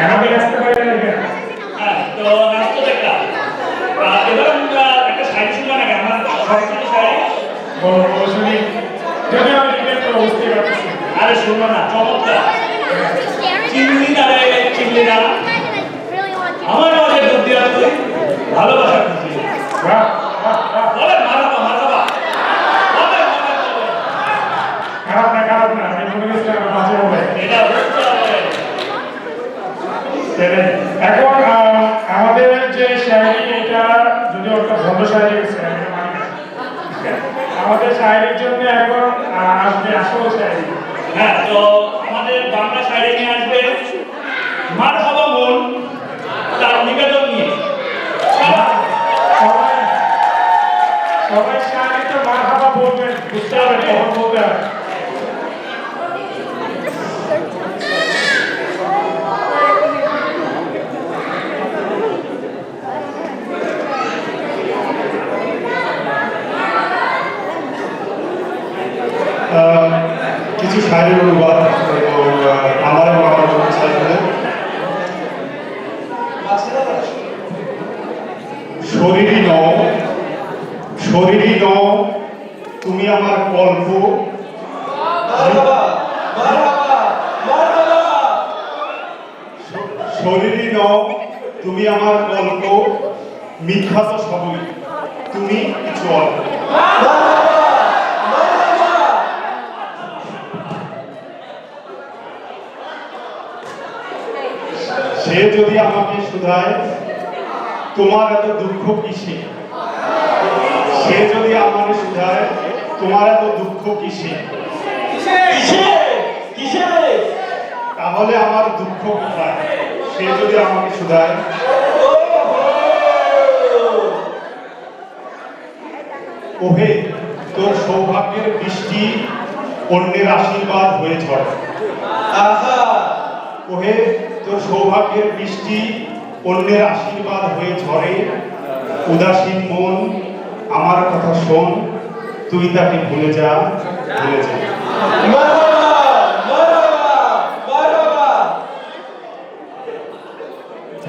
কি আসতে পারি না হ্যাঁ তো নাচ তো দেখলাম। এবার আমরা একটা শাড়ি শুনব না আমার সরকারি শাড়ি বড় বড় শুনি যদি আমি রিপেয়ার করে বুঝতেই পারতেছি আরে শুনব না চমৎকার চিমনি দাঁড়ে। চিমনি দাঁড়া আমার মাঝে দুধ দিয়া তুই ভালোবাসা বাহ। বলে মারাবা মারাবা বলে মারাবা খারাপ না খারাপ না আমি মনে করছিলাম আমার বাজে হবে এটা বুঝতে হবে তাহলে এখন আহ, আমাদের যে শায়রি এটা যদি আমাদের শায়রির জন্য এখন আসবে আসল শায়রি হ্যাঁ তো আমাদের বাংলা শাড়ি নিয়ে আসবে মার হবা মন তার নিবেদন নিয়ে সবাই সবাই সবাই শায়রি তো মার হাবা বলবেন বুঝতে হবে কখন বলতে হবে আহ, কিছু শাড়ির অনুবাদ এবং আমার এবং আমার বন্ধু শরীরই ন শরীরই ন তুমি আমার কল্প। শরীরই ন তুমি আমার কল্প। মিথ্যা তো সবই। তুমি কিছু অল্প। সে যদি আমাকে শুধায় তোমার এত দুঃখ কিসে? সে যদি আমাকে শুধায় তোমার এত দুঃখ কিসে? তাহলে আমার দুঃখ কোথায়? সে যদি আমাকে শুধায়। ওহে তোর সৌভাগ্যের বৃষ্টি অন্যের আশীর্বাদ হয়ে ঝরে ওহে তোর সৌভাগ্যের বৃষ্টি, অন্যের আশীর্বাদ হয়ে ঝরে। উদাসীন মন, আমার কথা শোন, তুই তাকে ভুলে যা ভুলে যা।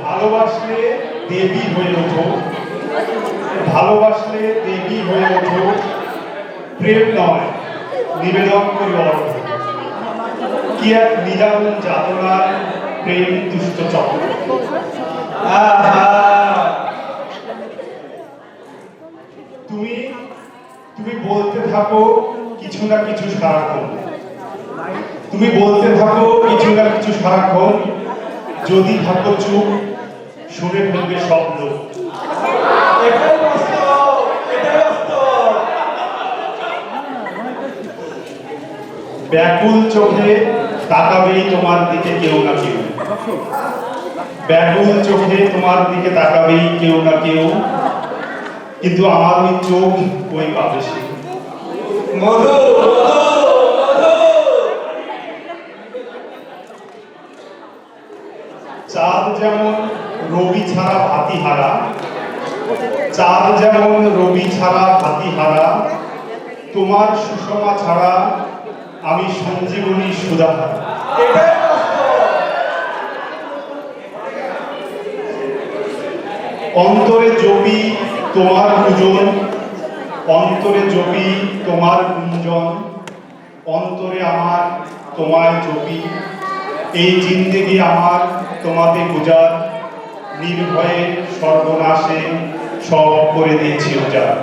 ভালোবাসলে দেবী হয়ে ওঠো। ভালোবাসলে দেবী হয়ে ওঠো। প্রেম নয়, নিবেদন করি অর্থ কি এক নিদারুণ প্রেম দুষ্ট চক্র। তুমি তুমি বলতে থাকো, কিছু না কিছু সারাক্ষণ। তুমি বলতে থাকো, কিছু না কিছু সারাক্ষণ। যদি থাকো চুপ, শুনে ফেলবে সব ব্যাকুল চোখে তাকাবেই তোমার দিকে কেউ না কেউ। ব্যাকুল চোখে তোমার দিকে তাকাবেই কেউ না কেউ। কিন্তু আমার ওই চোখ ওই পাবে সে। চাঁদ যেমন রবি ছাড়া ভাতি হারা চাঁদ যেমন রবি ছাড়া ভাতি হারা তোমার সুষমা ছাড়া আমি সঞ্জীবনী সুধাহারা অন্তরে জপি তোমার পূজন অন্তরে জপি তোমার গুঞ্জন অন্তরে আমার তোমায় জপি। এই জিন্দেগি আমার তোমাতে গুজার নির্ভয়ে সর্বনাশে সব করে দিয়েছি উজাড়।